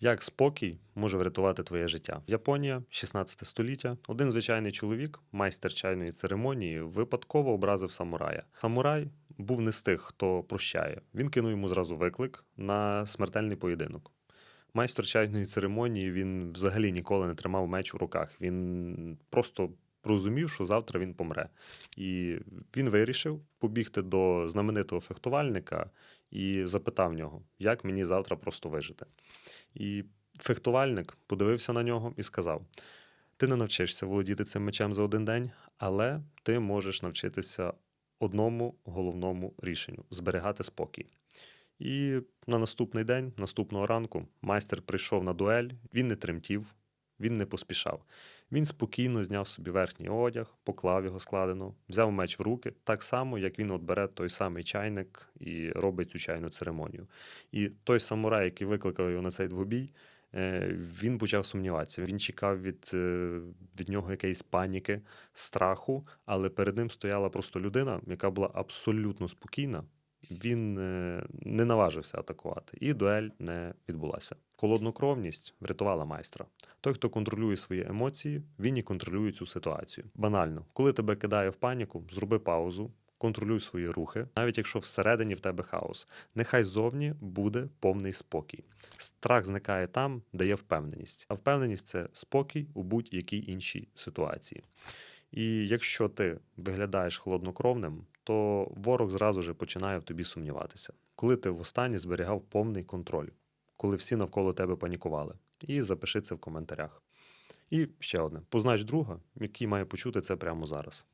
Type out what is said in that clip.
Як спокій може врятувати твоє життя? Японія, 16 століття. Один звичайний чоловік, майстер чайної церемонії, випадково образив самурая. Самурай був не з тих, хто прощає. Він кинув йому зразу виклик на смертельний поєдинок. Майстер чайної церемонії він взагалі ніколи не тримав меч у руках. Він просто розумів, що завтра він помре. І він вирішив побігти до знаменитого фехтувальника і запитав нього, як мені завтра просто вижити. І фехтувальник подивився на нього і сказав: Ти не навчишся володіти цим мечем за один день, але ти можеш навчитися одному головному рішенню зберігати спокій. І на наступний день, наступного ранку, майстер прийшов на дуель, він не тремтів, він не поспішав. Він спокійно зняв собі верхній одяг, поклав його складено, взяв меч в руки, так само, як він от бере той самий чайник і робить цю чайну церемонію. І той самурай, який викликав його на цей двобій, е, він почав сумніватися. Він чекав від, е, від нього якоїсь паніки, страху, але перед ним стояла просто людина, яка була абсолютно спокійна. Він е, не наважився атакувати, і дуель не відбулася. Холоднокровність врятувала майстра. Той, хто контролює свої емоції, він і контролює цю ситуацію. Банально, коли тебе кидає в паніку, зроби паузу, контролюй свої рухи, навіть якщо всередині в тебе хаос. Нехай зовні буде повний спокій. Страх зникає там, де є впевненість. А впевненість це спокій у будь-якій іншій ситуації. І якщо ти виглядаєш холоднокровним, то ворог зразу же починає в тобі сумніватися. Коли ти востаннє зберігав повний контроль, коли всі навколо тебе панікували. І запиши це в коментарях. І ще одне: познач друга, який має почути це прямо зараз.